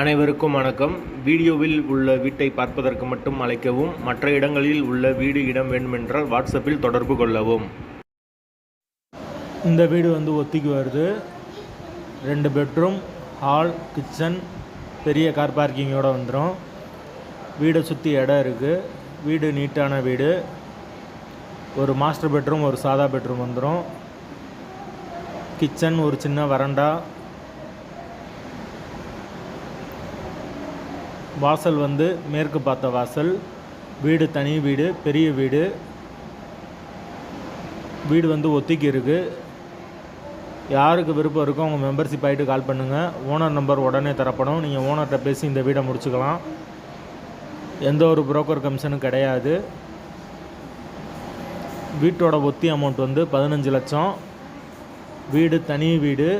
அனைவருக்கும் வணக்கம். வீடியோவில் உள்ள வீட்டை பார்ப்பதற்கு மட்டும் அழைக்கவும் மற்ற இடங்களில் உள்ள வீடு இடம் வேண்டுமென்றால் வாட்ஸ்அப்பில் தொடர்பு கொள்ளவும். இந்த வீடு வந்து ஒத்திக்கு வருது. ரெண்டு பெட்ரூம் ஹால் கிச்சன் பெரிய கார் பார்க்கிங்கோடு வந்துடும் வீடை சுற்றி இடம் இருக்குது வீடு நீட்டான வீடு. ஒரு மாஸ்டர் பெட்ரூம் ஒரு சாதா பெட்ரூம் வந்துடும் கிச்சன் ஒரு சின்ன வரண்டா வாசல் வந்து மேற்கு பார்த்த வாசல். வீடு தனி வீடு பெரிய வீடு. வீடு வந்து ஒத்திக்கி இருக்குது யாருக்கு விருப்பம் இருக்கோ அவங்க மெம்பர்ஷிப் ஆகிட்டு கால் பண்ணுங்கள் ஓனர் நம்பர் உடனே தரப்படும். நீங்கள் ஓனர்கிட்ட பேசி இந்த வீடை முடிச்சுக்கலாம். எந்த ஒரு புரோக்கர் கமிஷனும் கிடையாது. வீட்டோட ஒத்தி அமௌண்ட் வந்து பதினஞ்சு லட்சம். வீடு தனி வீடு.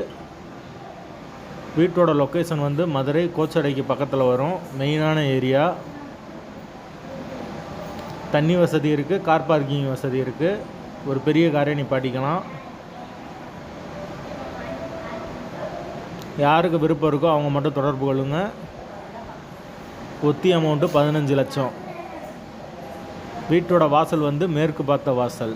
வீட்டோட லொக்கேஷன் வந்து மதுரை கோச்சடைக்கு பக்கத்தில் வரும். மெயினான ஏரியா. தண்ணி வசதி இருக்குது கார் பார்க்கிங் வசதி இருக்குது ஒரு பெரிய காரை நிப்பாட்டிக்கலாம். யாருக்கு விருப்பம் இருக்கோ அவங்க மட்டும் தொடர்பு கொள்ளுங்கள் ஒத்தி அமௌண்ட்டு பதினஞ்சு லட்சம். வீட்டோட வாசல் வந்து மேற்கு பார்த்த வாசல்.